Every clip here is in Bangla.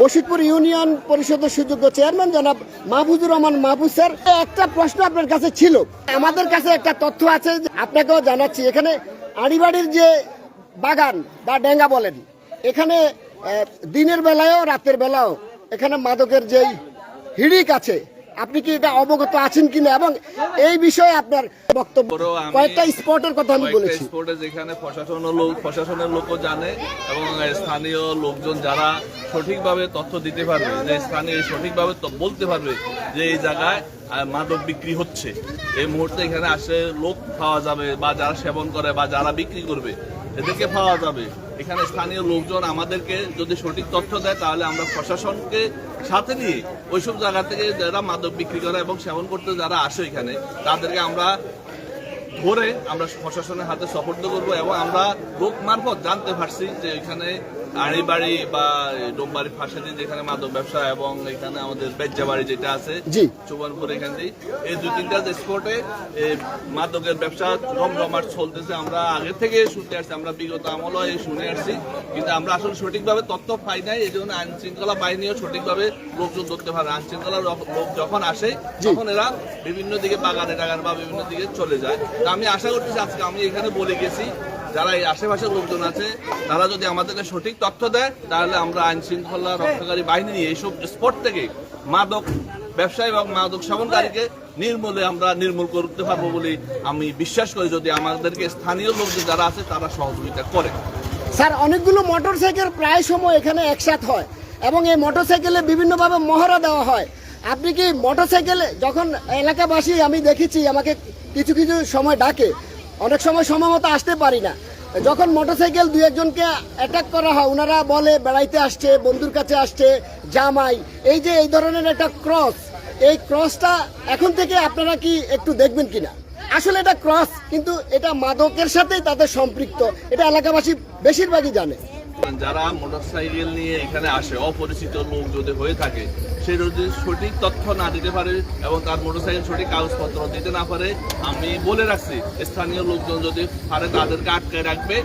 বশিকপুর ইউনিয়ন পরিষদের সুযোগ্য চেয়ারম্যান জনাব মাহফুজুর রহমান মাহফুজ স্যার, একটা প্রশ্ন আপনার কাছে ছিল। আমাদের কাছে একটা তথ্য আছে আপনাকেও জানাচ্ছি। এখানে আড়িবাড়ির যে বাগান বা ডেঙ্গা বলেন, এখানে দিনের বেলায়ও রাতের বেলাও এখানে মাদকের যেই হিড়িক আছে আপনি কি এটা অবগত আছেন কিনা? এবং এই বিষয়ে আপনার বক্তব্য কয়েকটা স্পটের কথা আমি বলেছি। স্পোর্টে যেখানে প্রশাসন লোক প্রশাসনের লোকও জানে এবং স্থানীয় লোকজন যারা সঠিকভাবে তথ্য দিতে পারবে যে স্থানীয় সঠিকভাবে বলতে পারবে যে এই জায়গায় মাদক বিক্রি হচ্ছে। এই মুহূর্তে এখানে আসে লোক পাওয়া যাবে বা যারা সেবন করে বা যারা বিক্রি করবে। এদেরকে পাওয়া যাবে। এখানে স্থানীয় লোকজন আমাদেরকে যদি সঠিক তথ্য দেয়, তাহলে আমরা প্রশাসনকে সাথে নিয়ে ওইসব জায়গা থেকে যারা মাদক বিক্রি করে এবং সেবন করতে যারা আসে এখানে, তাদেরকে আমরা ধরে আমরা প্রশাসনের হাতে সফর্দ করব এবং আমরা রোগ মারফত জানতে পারছি যে এখানে আড়িবাড়ি বা ডোমবাড়ি ফাঁসাদি যেখানে মাদক ব্যবসা এবং এখানে আমাদের বেজ্জাবাড়ি যেটা আছে জি। এখান দিয়ে। এই দুই তিনটা স্পটে মাদকের ব্যবসা রমরমাট চলতেছে। আমরা আগে থেকে শুনতে আসছি আমরা বিগত আমলও এই শুনে আসছি। কিন্তু আমরা আসলে সঠিকভাবে তথ্য পাই নাই এই জন্য আইন শৃঙ্খলা বাহিনীও সঠিকভাবে লোকজন ধরতে পারে আইন শৃঙ্খলা লোক যখন আসে তখন এরা বিভিন্ন দিকে বাগানে টাগান বা বিভিন্ন দিকে চলে যায়। আমি আশা করতেছি আজকে আমি এখানে বলে গেছি যারা এই আশেপাশের লোকজন আছে, তারা যদি আমাদেরকে সঠিক তথ্য দেয়, তাহলে আমরা আইন শৃঙ্খলা রক্ষাকারী বাহিনী নিয়ে এইসব স্পট থেকে মাদক ব্যবসায়ী এবং মাদক সেবনকারীকে নির্মূলে আমরা নির্মূল করতে পারব বলে আমি বিশ্বাস করি। যদি আমাদেরকে স্থানীয় লোকজন যারা আছে, তারা সহযোগিতা করে। স্যার, অনেকগুলো মোটরসাইকেল প্রায় সময় এখানে একসাথ হয় এবং এই মোটরসাইকেলে বিভিন্নভাবে মহড়া দেওয়া হয়। আপনি কি মোটরসাইকেলে, যখন এলাকাবাসী আমি দেখেছি, আমাকে কিছু কিছু সময় ডাকে অনেক সময় সময় আসতে পারি না। যখন মোটরসাইকেল দু একজনকে অ্যাটাক করা হয় ওনারা বলে, বেড়াইতে আসছে, বন্ধুর কাছে আসছে, জামাই। এই যে এই ধরনের একটা ক্রস এই ক্রসটা এখন থেকে আপনারা কি একটু দেখবেন কিনা? আসলে এটা ক্রস কিন্তু এটা মাদকের সাথেই তাদের সম্পৃক্ত। এটা এলাকাবাসী বেশিরভাগই জানে। যারা মোটরসাইকেল নিয়ে এখানে আসে, অপরিচিত লোক যদি হয়ে থাকে সে যদি সঠিক তথ্য না দিতে পারে এবং তার মোটরসাইকেল সঠিক কাগজপত্র দিতে না পারে, আমি বলে রাখছি, স্থানীয় লোকজন যদি পারে তাদেরকে আটকে রাখবে।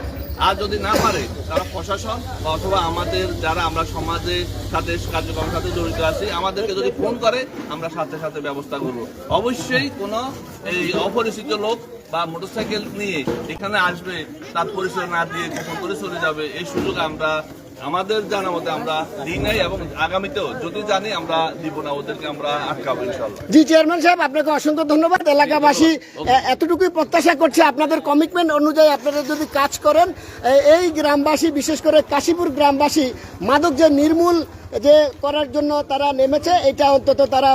আর যদি না পারে, তারা প্রশাসন অথবা আমাদের যারা আমরা সমাজে সাথে কার্যক্রমের সাথে জড়িত আছি, আমাদেরকে যদি ফোন করে, আমরা সাথে সাথে ব্যবস্থা করব। অবশ্যই কোনো এই অপরিচিত লোক বা মোটরসাইকেল নিয়ে এখানে আসবে, তার পরিচয় না দিয়ে ফোন করে চলে যাবে। এই সুযোগ আমরা আমাদের জানা মতে আমরা দিই নাই এবং আগামীতেও যদি জানি আমরা দিব না ওদেরকে আমরা আটকাবো ইনশাল্লাহ জি চেয়ারম্যান সাহেব আপনাকে অসংখ্য ধন্যবাদ। এলাকাবাসী এতটুকুই প্রত্যাশা করছে আপনাদের কমিটমেন্ট অনুযায়ী আপনারা যদি কাজ করেন এই গ্রামবাসী বিশেষ করে কাশীপুর গ্রামবাসী মাদক যে নির্মূল যে করার জন্য তারা নেমেছে এটা অন্তত তারা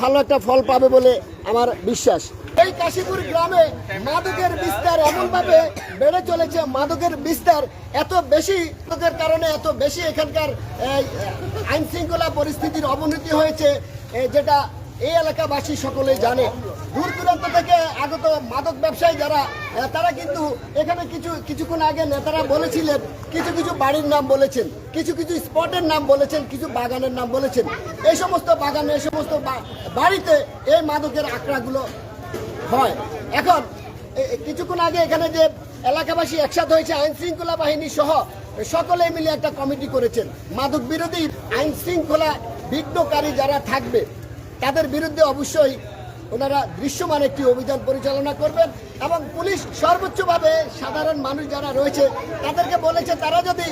ভালো একটা ফল পাবে বলে আমার বিশ্বাস। এই কাশীপুর গ্রামে মাদকের বিস্তার এমনভাবে বেড়ে চলেছে, মাদকের বিস্তার এত বেশি কারণে, এত বেশি এখানকার আইন শৃঙ্খলা পরিস্থিতির অবনতি হয়েছে যেটা এই এলাকাবাসী সকলেই জানে। দূর দূরান্ত থেকে আগত মাদক ব্যবসায়ী যারা তারা কিন্তু এখানে কিছু, কিছুক্ষণ আগে নেতারা বলেছিলেন, কিছু কিছু বাড়ির নাম বলেছেন, কিছু কিছু স্পটের নাম বলেছেন, কিছু বাগানের নাম বলেছেন। এই সমস্ত বাগানে, এই সমস্ত বাড়িতে এই মাদকের আঁকড়াগুলো হয়। এখন কিছুক্ষণ আগে এখানে যে এলাকাবাসী একসাথে হয়েছে, আইন শৃঙ্খলা বাহিনী সহ সকলে মিলে একটা কমিটি করেছেন। মাদক বিরোধী আইন শৃঙ্খলা বিঘ্নকারী যারা থাকবে, তাদের বিরুদ্ধে অবশ্যই ওনারা দৃশ্যমান একটি অভিযান পরিচালনা করবেন এবং পুলিশ সর্বোচ্চভাবে সাধারণ মানুষ যারা রয়েছে, তাদেরকে বলেছে তারা যদি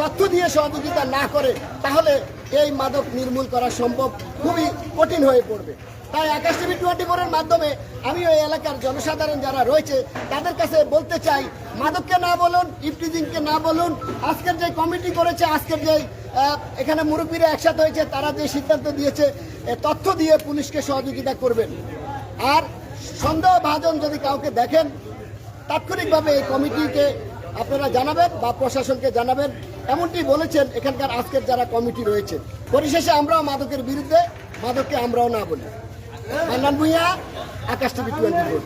তথ্য দিয়ে সহযোগিতা না করে, তাহলে এই মাদক নির্মূল করা সম্ভব খুবই কঠিন হয়ে পড়বে। তাই আকাশ টিভি টোয়েন্টি ফোরের মাধ্যমে আমি ওই এলাকার জনসাধারণ যারা রয়েছে, তাদের কাছে বলতে চাই, মাদককে না বলুন ইফটিজিংকে না বলুন, আজকের যে কমিটি করেছে, আজকের যে এখানে মুরব্বীরা একসাথে হয়েছে, তারা যে সিদ্ধান্ত দিয়েছে তথ্য দিয়ে পুলিশকে সহযোগিতা করবেন। আর সন্দেহভাজন যদি কাউকে দেখেন, তাৎক্ষণিকভাবে এই কমিটিকে আপনারা জানাবেন বা প্রশাসনকে জানাবেন। এমনটি বলেছেন এখানকার আজকের যারা কমিটি রয়েছে। পরিশেষে আমরাও মাদকের বিরুদ্ধে, মাদককে আমরাও না বলি। মান্নান আকাশ টিভি টোয়েন্টি